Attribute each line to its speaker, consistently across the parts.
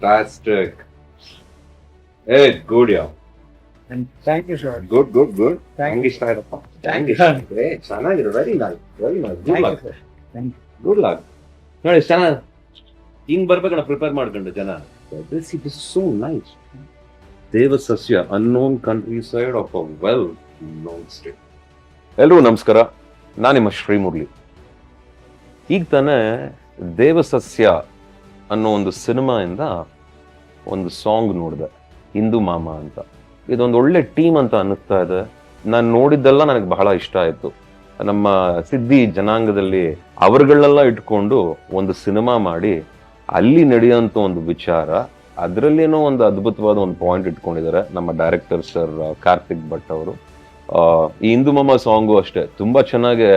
Speaker 1: Fantastic. Hey, good, yeah.
Speaker 2: Thank you sir
Speaker 1: Good, good, good.
Speaker 2: Thank
Speaker 1: Thank you. Thank you. Hey, ಚೆನ್ನಾಗಿದೆ very nice very nice good luck good luck ನೋಡಿ ಚೆನ್ನಾಗಿ ಹಿಂಗ್ ಬರ್ಬೇಕಣ್ಣ prepare ಮಾಡ್ಕೊಂಡು ಜನ. This it is so nice ದೇವಸಸ್ಯ unknown countryside of a well known state ಎಲ್ರಿಗೂ ನಮಸ್ಕಾರ. ನಾನು ನಿಮ್ಮ ಶ್ರೀಮುರಳಿ ಈಗ ತಾನೇ ದೇವಸಸ್ಯ ಅನ್ನೋ ಒಂದು ಸಿನಿಮಾಯಿಂದ ಒಂದು ಸಾಂಗ್ ನೋಡಿದೆ ಹಿಂದೂ ಮಾಮ ಅಂತ. ಇದೊಂದು ಒಳ್ಳೆ ಟೀಮ್ ಅಂತ ಅನ್ನಿಸ್ತಾ ಇದೆ. ನಾನು ನೋಡಿದ್ದೆಲ್ಲ ನನಗೆ ಬಹಳ ಇಷ್ಟ ಆಯಿತು. ನಮ್ಮ ಸಿದ್ಧಿ ಜನಾಂಗದಲ್ಲಿ ಅವರುಗಳನ್ನೆಲ್ಲ ಇಟ್ಕೊಂಡು ಒಂದು ಸಿನಿಮಾ ಮಾಡಿ, ಅಲ್ಲಿ ನಡೆಯುವಂಥ ಒಂದು ವಿಚಾರ ಅದರಲ್ಲೇನೋ ಒಂದು ಅದ್ಭುತವಾದ ಒಂದು ಪಾಯಿಂಟ್ ಇಟ್ಕೊಂಡಿದ್ದಾರೆ ನಮ್ಮ ಡೈರೆಕ್ಟರ್ ಸರ್ ಕಾರ್ತಿಕ್ ಭಟ್ ಅವರು. ಈ ಹಿಂದೂ ಮಾಮ ಸಾಂಗು ಅಷ್ಟೇ, ತುಂಬ ಚೆನ್ನಾಗಿ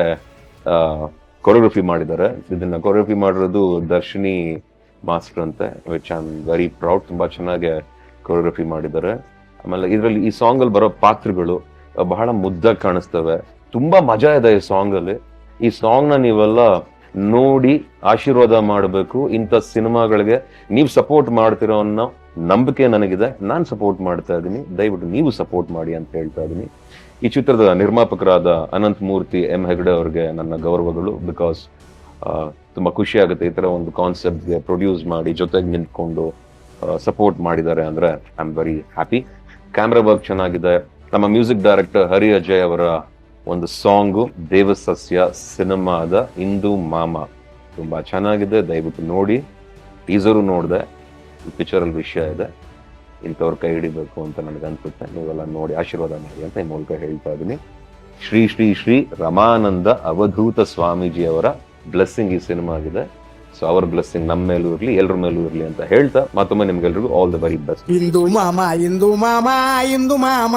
Speaker 1: ಕೊರಿಯೋಗ್ರಫಿ ಮಾಡಿದ್ದಾರೆ. ಇದನ್ನ ಕೊರಿಯೋಗ್ರಫಿ ಮಾಡಿರೋದು ದರ್ಶಿನಿ ಮಾಸ್ಟರ್ ಅಂತೆ which I am very proud ತುಂಬ ಚೆನ್ನಾಗಿ ಕೊರಿಯೋಗ್ರಫಿ ಮಾಡಿದ್ದಾರೆ. ಆಮೇಲೆ ಇದರಲ್ಲಿ ಈ ಸಾಂಗ್ ಅಲ್ಲಿ ಬರೋ ಪಾತ್ರಗಳು ಬಹಳ ಮುದ್ದಾಗಿ ಕಾಣಿಸ್ತವೆ. ತುಂಬ ಮಜಾ ಇದೆ ಈ ಸಾಂಗ್ ಅಲ್ಲಿ ಈ ಸಾಂಗ್ನ ನೀವೆಲ್ಲ ನೋಡಿ ಆಶೀರ್ವಾದ ಮಾಡಬೇಕು. ಇಂಥ ಸಿನಿಮಾಗಳಿಗೆ ನೀವು ಸಪೋರ್ಟ್ ಮಾಡ್ತಿರೋ ಅನ್ನೋ ನಂಬಿಕೆ ನನಗಿದೆ. ನಾನು ಸಪೋರ್ಟ್ ಮಾಡ್ತಾ ಇದ್ದೀನಿ. ದಯವಿಟ್ಟು ನೀವು ಸಪೋರ್ಟ್ ಮಾಡಿ ಅಂತ ಹೇಳ್ತಾ ಇದ್ದೀನಿ. ಈ ಚಿತ್ರದ ನಿರ್ಮಾಪಕರಾದ ಅನಂತ್ ಮೂರ್ತಿ, ಎಂ ಹೆಗಡೆ ಅವ್ರಿಗೆ ನನ್ನ ಗೌರವಗಳು. ಬಿಕಾಸ್ ತುಂಬಾ ಖುಷಿ ಆಗುತ್ತೆ ಈ ತರ ಒಂದು ಕಾನ್ಸೆಪ್ಟ್ಗೆ ಪ್ರೊಡ್ಯೂಸ್ ಮಾಡಿ ಜೊತೆಗೆ ನಿಂತ್ಕೊಂಡು ಸಪೋರ್ಟ್ ಮಾಡಿದ್ದಾರೆ ಅಂದ್ರೆ I am very happy camera work ಚೆನ್ನಾಗಿದೆ. ನಮ್ಮ ಮ್ಯೂಸಿಕ್ ಡೈರೆಕ್ಟರ್ ಹರಿ ಅಜಯ್ ಅವರ ಒಂದು ಸಾಂಗು ದೇವಸಸ್ಯ ಸಿನಿಮಾದ ಇಂದು ಮಾಮ. ತುಂಬಾ ಚೆನ್ನಾಗಿದೆ, ದಯವಿಟ್ಟು ನೋಡಿ. ಟೀಸರು ನೋಡಿದೆ. ಪಿಕ್ಚರ್ ಅಲ್ಲಿ ವಿಷಯ ಇದೆ. ಇಂಥವ್ರ ಕೈ ಹಿಡಿಬೇಕು ಅಂತ ನನಗೆ ಅನ್ಸುತ್ತೆ. ನೀವೆಲ್ಲ ನೋಡಿ, ಆಶೀರ್ವಾದ ಮಾಡಿ ಅಂತ ಈ ಮೂಲಕ ಹೇಳ್ತಾ ಇದ್ದೀನಿ ಶ್ರೀ ಶ್ರೀ ಶ್ರೀ ರಮಾನಂದ ಅವಧೂತ ಸ್ವಾಮೀಜಿ ಅವರ ಬ್ಲೆಸ್ಸಿಂಗ್ ಈ ಸಿನಿಮಾ ಆಗಿದೆ. ಸೊ ಅವರ್ ಬ್ಲೆಸ್ಸಿಂಗ್ ನಮ್ಮ ಮೇಲೂ ಇರಲಿ ಎಲ್ಲರ ಮೇಲೂ ಇರಲಿ ಅಂತ ಹೇಳ್ತಾ ಮತ್ತೊಮ್ಮೆ ನಿಮ್ಗೆಲ್ರಿಗೂ ಆಲ್ ದ ವೆರಿ ಬೆಸ್ಟ್
Speaker 2: ಇಂದು ಮಾಮಾ ಇಂದು ಮಾಮಾ, ಇಂದು ಮಾಮ.